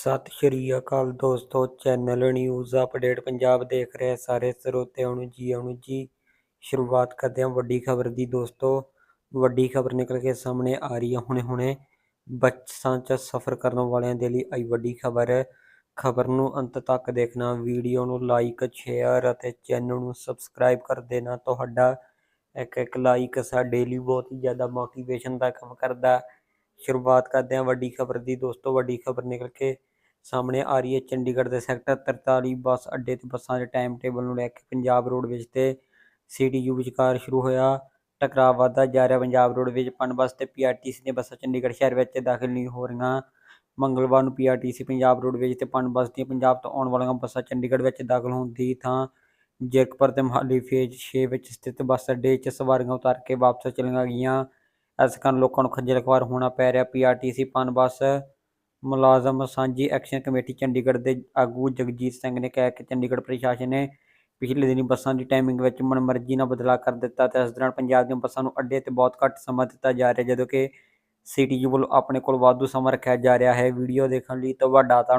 ਸਤਿ ਸ਼੍ਰੀ ਅਕਾਲ ਦੋਸਤੋ, channel news update Punjab ਦੇਖ ਰਹੇ ਸਾਰੇ ਸਰੋਤਿਆਂ ਨੂੰ ਜੀ, ਆਉਣ ਜੀ। ਸ਼ੁਰੂਆਤ ਕਰਦੇ ਹਾਂ ਵੱਡੀ ਖਬਰ ਦੀ ਦੋਸਤੋ। ਵੱਡੀ ਖਬਰ ਨਿਕਲ ਕੇ ਸਾਹਮਣੇ ਆ ਰਹੀ ਹੈ ਹੁਣੇ ਹੁਣੇ ਬੱਸਾਂ 'ਚ ਸਫ਼ਰ ਕਰਨ ਵਾਲਿਆਂ ਦੇ ਲਈ ਆਈ ਵੱਡੀ ਖਬਰ। ਖਬਰ ਨੂੰ ਅੰਤ ਤੱਕ ਦੇਖਣਾ, ਵੀਡੀਓ ਨੂੰ ਲਾਈਕ ਸ਼ੇਅਰ ਅਤੇ ਚੈਨਲ ਨੂੰ ਸਬਸਕ੍ਰਾਈਬ ਕਰ ਦੇਣਾ। ਤੁਹਾਡਾ ਇੱਕ ਇੱਕ ਲਾਈਕ ਸਾਡੇ ਲਈ ਬਹੁਤ ਹੀ ਜ਼ਿਆਦਾ ਮੋਟੀਵੇਸ਼ਨ ਦਾ ਕੰਮ ਕਰਦਾ। ਸ਼ੁਰੂਆਤ ਕਰਦੇ ਹਾਂ ਵੱਡੀ ਖਬਰ ਦੀ ਦੋਸਤੋ। ਵੱਡੀ ਖਬਰ ਨਿਕਲ ਕੇ ਸਾਹਮਣੇ ਆ ਰਹੀ ਹੈ ਚੰਡੀਗੜ੍ਹ ਦੇ ਸੈਕਟਰ 43 ਬੱਸ ਅੱਡੇ ਤੇ ਬੱਸਾਂ ਦੇ ਟਾਈਮ ਟੇਬਲ ਨੂੰ ਲੈ ਕੇ ਪੰਜਾਬ ਰੋਡਵੇਜ਼ ਤੇ ਸੀਟੀਯੂ ਵਿਚਕਾਰ ਸ਼ੁਰੂ ਹੋਇਆ ਟਕਰਾਅ ਵੱਧਦਾ ਜਾ ਰਿਹਾ ਪੰਜਾਬ ਰੋਡਵੇਜ਼ ਪਨ ਬੱਸ ਤੇ ਪੀਆਰਟੀਸੀ ਦੀਆਂ ਬੱਸਾਂ ਚੰਡੀਗੜ੍ਹ ਸ਼ਹਿਰ ਵਿੱਚ ਦਾਖਲ ਨਹੀਂ ਹੋ ਰਹੀਆਂ। ਮੰਗਲਵਾਰ ਨੂੰ ਪੀਆਰਟੀਸੀ ਪੰਜਾਬ ਰੋਡਵੇਜ਼ ਤੇ ਪਨ ਬੱਸ ਦੀਆਂ ਪੰਜਾਬ ਤੋਂ ਆਉਣ ਵਾਲੀਆਂ ਬੱਸਾਂ ਚੰਡੀਗੜ੍ਹ ਵਿੱਚ ਦਾਖਲ ਹੋਣ ਦੀ ਥਾਂ ਜੀਰਕਪੁਰ ਤੇ ਮਹਾਲੀ ਫੇਜ਼ 6 ਵਿੱਚ ਸਥਿਤ ਬੱਸ ਅੱਡੇ 'ਚ ਸਵਾਰੀਆਂ ਉਤਾਰ ਕੇ ਵਾਪਸ ਚਲੀਆਂ ਗਈਆਂ। ਇਸ ਕਾਰਨ ਲੋਕਾਂ ਨੂੰ ਖੱਜਲ ਖੁਆਰ ਹੋਣਾ ਪੈ ਰਿਹਾ। ਪੀਆਰਟੀਸੀ ਪਨ ਬੱਸ ਮੁਲਾਜ਼ਮ ਸਾਂਝੀ ਐਕਸ਼ਨ ਕਮੇਟੀ ਚੰਡੀਗੜ੍ਹ ਦੇ ਆਗੂ ਜਗਜੀਤ ਸਿੰਘ ਨੇ ਕਿਹਾ ਕਿ ਚੰਡੀਗੜ੍ਹ ਪ੍ਰਸ਼ਾਸਨ ਨੇ ਪਿਛਲੇ ਦਿਨੀ ਬੱਸਾਂ ਦੀ ਟਾਈਮਿੰਗ ਵਿੱਚ ਮਨਮਰਜ਼ੀ ਨਾਲ ਬਦਲਾਅ ਕਰ ਦਿੱਤਾ ਤੇ ਇਸ ਦੌਰਾਨ ਪੰਜਾਬ ਦੀਆਂ ਬੱਸਾਂ ਨੂੰ ਅੱਡੇ ਤੇ ਬਹੁਤ ਘੱਟ ਸਮਾਂ ਦਿੱਤਾ ਜਾ ਰਿਹਾ, ਜਦੋਂ ਕਿ ਸੀਟੀਯੂ ਵੱਲੋਂ ਆਪਣੇ ਕੋਲ ਵਾਧੂ ਸਮਾਂ ਰੱਖਿਆ ਜਾ ਰਿਹਾ ਹੈ। ਵੀਡੀਓ ਦੇਖਣ ਲਈ ਤੁਹਾਡਾ